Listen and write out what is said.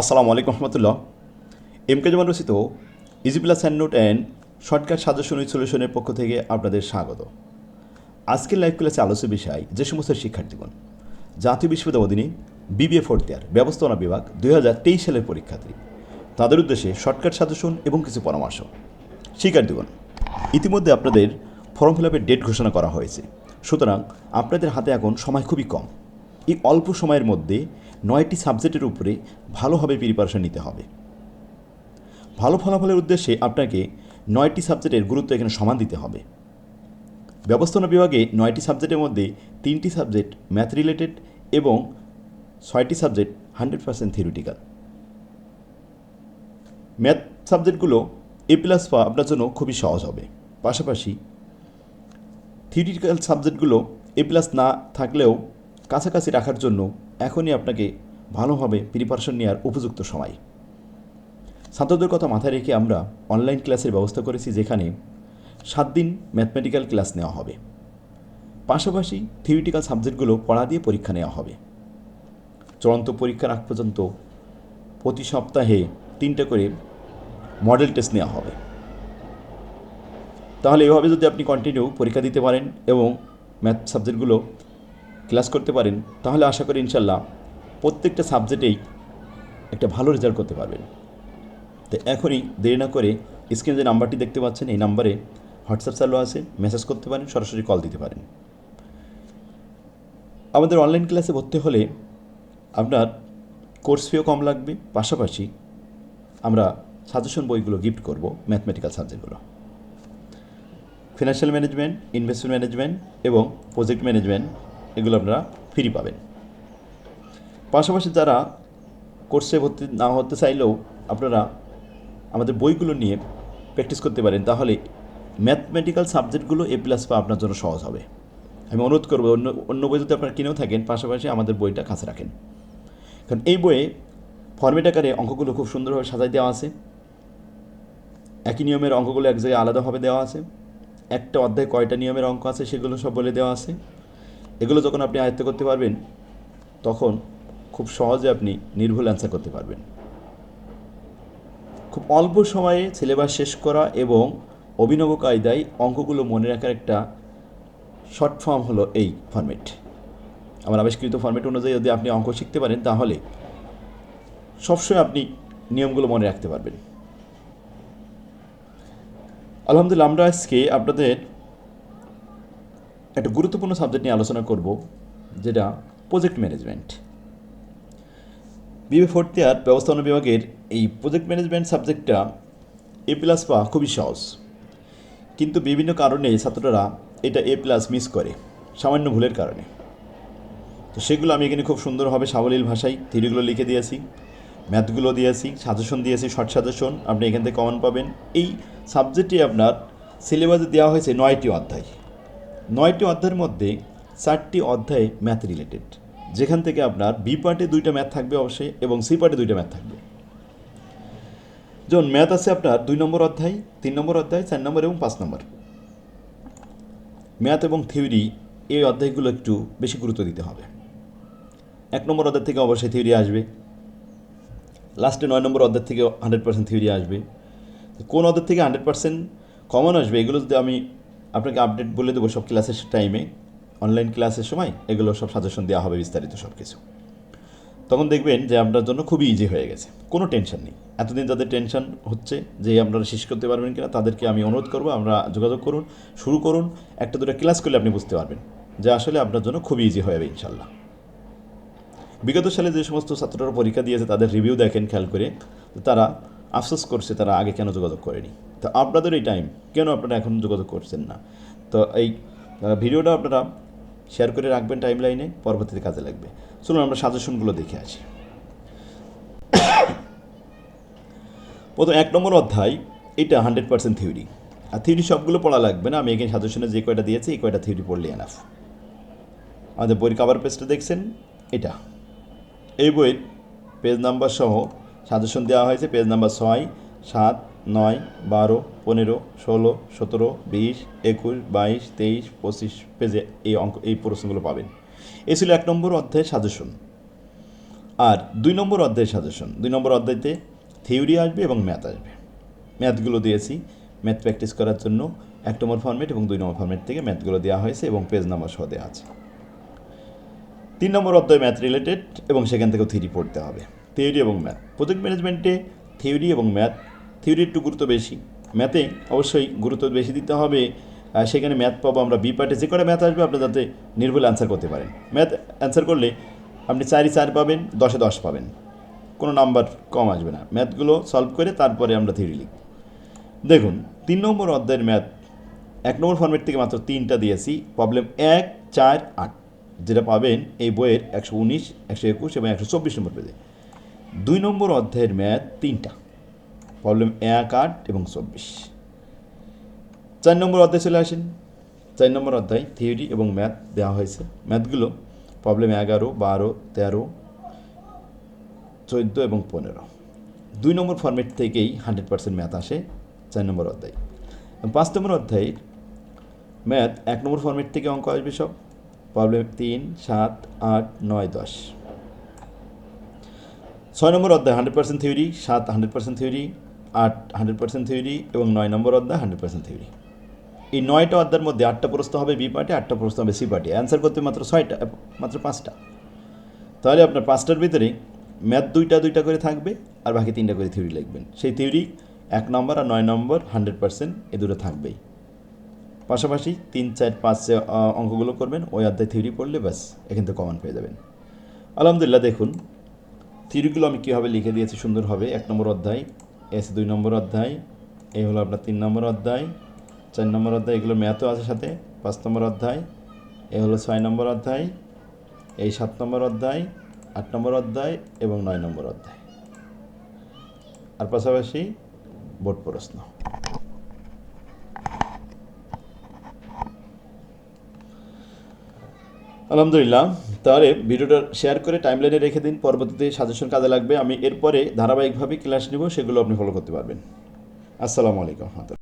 আসসালামু আলাইকুম রহমতুল্লাহ। M K Zaman রচিত easy plus hand note and shortcut suggestion সলিউশনের পক্ষ থেকে আপনাদের স্বাগত। আজকের লাইভ ক্লাসে আলোচ্য বিষয় যে সমস্ত শিক্ষার্থীগণ জাতীয় বিশ্ববিদ্যালয় অধীনে বিবিএ ফোর্থ ইয়ার ব্যবস্থাপনা বিভাগ দুই হাজার তেইশ সালের পরীক্ষার্থী। তাদের উদ্দেশ্যে শর্টকাট সাজেশন এবং কিছু পরামর্শ। শিক্ষার্থীগণ ইতিমধ্যে আপনাদের ফর্ম ফিল আপের ডেট ঘোষণা করা হয়েছে। সুতরাং আপনাদের হাতে এখন সময় খুবই কম। এই অল্প সময়ের মধ্যে নয়টি সাবজেক্টের উপরে ভালোভাবে প্রিপারেশন নিতে হবে। ভালো ফলাফলের উদ্দেশ্যে আপনাকে নয়টি সাবজেক্টের গুরুত্ব এখানে সমান দিতে হবে। ব্যবস্থাপনা বিভাগে নয়টি সাবজেক্টের মধ্যে তিনটি সাবজেক্ট ম্যাথ রিলেটেড এবং ছয়টি subject hundred percent theoretical math সাবজেক্টগুলো এ প্লাস পাওয়া আপনার জন্য খুবই সহজ হবে। পাশাপাশি থিওরিটিক্যাল সাবজেক্টগুলো এ প্লাস না থাকলেও কাছাকাছি রাখার জন্য এখনই আপনাকে ভালোভাবে প্রিপারেশন নেওয়ার উপযুক্ত সময়। ছাত্রদের কথা মাথায় রেখে আমরা অনলাইন ক্লাসের ব্যবস্থা করেছি যেখানে সাত দিন ম্যাথমেটিক্যাল ক্লাস নেওয়া হবে। পাশাপাশি থিওরিটিক্যাল সাবজেক্টগুলো পড়া দিয়ে পরীক্ষা নেওয়া হবে। চূড়ান্ত পরীক্ষার আগ পর্যন্ত প্রতি সপ্তাহে তিনটে করে মডেল টেস্ট নেওয়া হবে। তাহলে এভাবে যদি আপনি কন্টিনিউ পরীক্ষা দিতে পারেন এবং ম্যাথ সাবজেক্টগুলো ক্লাস করতে পারেন, তাহলে আশা করি ইনশাল্লাহ প্রত্যেকটা সাবজেক্টেই একটা ভালো রেজাল্ট করতে পারবেন। তো এখনই দেরি না করে স্ক্রিনে যে নাম্বারটি দেখতে পাচ্ছেন, এই নাম্বারে হোয়াটসঅ্যাপ চালু আছে মেসেজ করতে পারেন, সরাসরি কল দিতে পারেন। আমাদের অনলাইন ক্লাসে ভর্তি হলে আপনার কোর্স ফিও কম লাগবে, পাশাপাশি আমরা সাজেশন বইগুলো গিফট করব ম্যাথমেটিক্যাল সাবজেক্টগুলো ফিনান্সিয়াল ম্যানেজমেন্ট ইনভেস্টমেন্ট ম্যানেজমেন্ট এবং প্রজেক্ট ম্যানেজমেন্ট এগুলো আপনারা ফ্রি পাবেন। পাশাপাশি যারা কোর্সে ভর্তি না হতে চাইলেও আপনারা আমাদের বইগুলো নিয়ে প্র্যাকটিস করতে পারেন, তাহলে ম্যাথমেটিক্যাল সাবজেক্টগুলো এ প্লাস পাওয়া আপনার জন্য সহজ হবে। আমি অনুরোধ করব, অন্য অন্য বই যদি আপনারা কিনেও থাকেন, পাশাপাশি আমাদের বইটা কাছে রাখেন। কারণ এই বইয়ে ফর্মেট আকারে অঙ্কগুলো খুব সুন্দরভাবে সাজাই দেওয়া আছে। একই নিয়মের অঙ্কগুলো এক জায়গায় আলাদাভাবে দেওয়া আছে। একটা অধ্যায় কয়টা নিয়মের অঙ্ক আছে সেগুলো সব বলে দেওয়া আছে। এগুলো যখন আপনি আয়ত্ত করতে পারবেন, তখন খুব সহজে আপনি নির্ভুল অ্যান্সার করতে পারবেন। খুব অল্প সময়ে সিলেবাস শেষ করা এবং অভিনব কায়দায় অঙ্কগুলো মনে রাখার একটা শর্ট ফর্ম হলো এই ফর্মেট আমার আবিষ্কৃত ফর্মেট অনুযায়ী যদি আপনি অঙ্ক শিখতে পারেন, তাহলে সবসময় আপনি নিয়মগুলো মনে রাখতে পারবেন। আলহামদুলিল্লাহ, আমরা আজকে আপনাদের একটা গুরুত্বপূর্ণ সাবজেক্ট নিয়ে আলোচনা করব, যেটা project management BB fourth year ব্যবস্থাপনা বিভাগের এই প্রজেক্ট ম্যানেজমেন্ট সাবজেক্টটা এ প্লাস পাওয়া খুবই সহজ। কিন্তু বিভিন্ন কারণে ছাত্ররা এটা এ প্লাস মিস করে, সামান্য ভুলের কারণে। তো সেগুলো আমি এখানে খুব সুন্দরভাবে সাবলীল ভাষায় থিরিগুলো লিখে দিয়েছি ম্যাথগুলো দিয়েছি সাজেশন দিয়েছি শর্ট সাজেশন আপনি এখান থেকে কমন পাবেন। এই সাবজেক্টটি আপনার সিলেবাসে দেওয়া হয়েছে নয়টি অধ্যায়। নয়টি অধ্যায়ের মধ্যে চারটি অধ্যায় ম্যাথ রিলেটেড যেখান থেকে আপনার বি পার্টে দুইটা ম্যাথ থাকবে অবশ্যই এবং সি পার্টে দুইটা ম্যাথ থাকবে। যেমন ম্যাথ আছে আপনার দুই নম্বর অধ্যায়, তিন নম্বর অধ্যায়, চার নম্বর এবং পাঁচ নম্বর। ম্যাথ এবং থিওরি এই অধ্যায়গুলো একটু বেশি গুরুত্ব দিতে হবে। এক নম্বর অধ্যায় থেকে অবশ্যই থিওরি আসবে। লাস্টে নয় নম্বর অধ্যায় থেকে হান্ড্রেড পার্সেন্ট থিওরি আসবে। কোন অধ্যায় থেকে হান্ড্রেড পার্সেন্ট কমন আসবে, এগুলো যদি আমি আপনাকে আপডেট বলে দেবো সব ক্লাসের টাইমে অনলাইন ক্লাসের সময় এগুলো সব সাজেশন দেওয়া হবে বিস্তারিত সব কিছু তখন দেখবেন যে আপনার জন্য খুবই ইজি হয়ে গেছে। কোনো টেনশন নেই। এতদিন যাদের টেনশন হচ্ছে যে আপনারা শেষ করতে পারবেন কিনা, তাদেরকে আমি অনুরোধ করব, আমরা যোগাযোগ করুন, শুরু করুন। একটা দুটো ক্লাস করলে আপনি বুঝতে পারবেন যে আসলে আপনার জন্য খুবই ইজি হয়ে যাবে ইনশাল্লাহ বিগত সালে যে সমস্ত ছাত্ররা পরীক্ষা দিয়েছে, তাদের রিভিউ দেখেন, খেয়াল করে। তারা আফসোস করছে তারা আগে কেন যোগাযোগ করেনি। তো আপনাদের এই টাইম কেন আপনারা এখন যোগাযোগ করছেন না? তো এই ভিডিওটা আপনারা শেয়ার করে রাখবেন টাইম লাইনে পরবর্তীতে কাজে লাগবে। চলুন আমরা সাজেশনগুলো দেখে আসি। প্রথম, এক নম্বর অধ্যায়, এটা হান্ড্রেড পার্সেন্ট থিওরি আর থিওরি সবগুলো পড়া লাগবে না, আমি এখানে সাজেশনে যে কয়টা দিয়েছি, এই কয়টা থিওরি পড়লে এনাফ আমাদের বইয়ের কাভার পেজটা দেখছেন? এটা। এই বইয়ের পেজ নাম্বার সহ সাজেশন দেওয়া হয়েছে, পেজ নাম্বার ছয়, সাত, নয়, বারো, পনেরো, ষোলো, সতেরো, বিশ, একুশ, বাইশ, তেইশ, পঁচিশ পেজে এই অঙ্ক, এই প্রশ্নগুলো পাবেন। এই ছিল এক নম্বর অধ্যায়ের সাজেশন। আর দুই নম্বর অধ্যায়ের সাজেশন। দুই নম্বর অধ্যায়তে থিওরি আসবে এবং ম্যাথ আসবে। ম্যাথগুলো দিয়েছি। ম্যাথ প্র্যাকটিস করার জন্য এক নম্বর ফর্মেট এবং দুই নম্বর ফর্মেট থেকে ম্যাথগুলো দেওয়া হয়েছে এবং পেজ নাম্বার সহ দেওয়া আছে। তিন নম্বর অধ্যায় ম্যাথ রিলেটেড এবং সেখান থেকেও থিওরি পড়তে হবে। থিওরি এবং ম্যাথ প্রজেক্ট ম্যানেজমেন্টে থিওরি এবং ম্যাথ থিওরি একটু গুরুত্ব বেশি। ম্যাথে অবশ্যই গুরুত্ব বেশি দিতে হবে। সেখানে ম্যাথ পাবো আমরা বি পার্টে যে কটা ম্যাথ আসবে আপনি যাতে নির্ভুল অ্যান্সার করতে পারেন। ম্যাথ অ্যান্সার করলে আপনি চারই চার পাবেন, দশে দশ পাবেন। কোনো নাম্বার কম আসবে না। ম্যাথগুলো সলভ করে তারপরে আমরা থিওরি লিখব। দেখুন, তিন নম্বর অধ্যায়ের ম্যাথ এক নম্বর ফর্মেট থেকে মাত্র তিনটা দিয়েছি। প্রবলেম এক, চার, আট, যেটা পাবেন এই বইয়ের একশো উনিশ, একশো একুশ এবং একশো চব্বিশ নম্বর পেজে দুই নম্বর অধ্যায়ের ম্যাথ তিনটা। প্রবলেম এক, আট এবং চব্বিশ। চার নম্বর অধ্যায় চলে আসেন। চার নম্বর অধ্যায় থিওরি এবং ম্যাথ দেওয়া হয়েছে। ম্যাথগুলো প্রবলেম এগারো, বারো, তেরো, চোদ্দ এবং পনেরো। দুই নম্বর ফর্মেট থেকেই হান্ড্রেড পার্সেন্ট ম্যাথ আসে চার নম্বর অধ্যায়। পাঁচ নম্বর অধ্যায়ে ম্যাথ এক নম্বর ফর্মেট থেকে অঙ্ক আসবে সব। প্রবলেম তিন, সাত, আট, নয়, দশ। ছয় নম্বর অধ্যায় হান্ড্রেড পার্সেন্ট থিওরি সাত হান্ড্রেড পার্সেন্ট থিওরি আট হান্ড্রেড পার্সেন্ট থিওরি এবং নয় নম্বর অধ্যায় হান্ড্রেড পার্সেন্ট থিওরি এই নয়টা অধ্যায়ের মধ্যে আটটা প্রশ্ন হবে বি পার্টি আটটা প্রশ্ন হবে সি পার্টি অ্যান্সার করতে মাত্র ছয়টা, মাত্র পাঁচটা। তাহলে আপনার পাঁচটার ভিতরে ম্যাথ দুইটা দুইটা করে থাকবে আর বাকি তিনটা করে থিওরি লিখবেন। সেই থিওরি এক নম্বর আর নয় নম্বর হান্ড্রেড পার্সেন্ট এ দুটো থাকবেই। পাশাপাশি তিন, চার, পাঁচ অঙ্কগুলো করবেন, ওই অধ্যায় থিওরি পড়লে ব্যাস, এখান থেকে কমন পেয়ে যাবেন। আলহামদুলিল্লাহ, দেখুন থিওরিগুলো আমি কীভাবে লিখে দিয়েছি সুন্দরভাবে এক নম্বর অধ্যায়, এস দুই নম্বর অধ্যায়, এই হলো আপনার তিন নম্বর অধ্যায়, চার নম্বর অধ্যায়, এগুলো ম্যাথও আছে সাথে, পাঁচ নম্বর অধ্যায়, এ হলো ছয় নম্বর অধ্যায়, এই সাত নম্বর অধ্যায়, আট নম্বর অধ্যায় এবং নয় নম্বর অধ্যায়। আর পাশাপাশি বোর্ড প্রশ্ন। আলহামদুলিল্লাহ। তাহলে ভিডিওটা শেয়ার করে টাইমলাইনে রেখে দিন, পরবর্তীতে সাজেশন কাজে লাগবে। আমি এরপরে ধারাবাহিকভাবে ক্লাস নেব, সেগুলো আপনি ফলো করতে পারবেন। আসসালামু আলাইকুম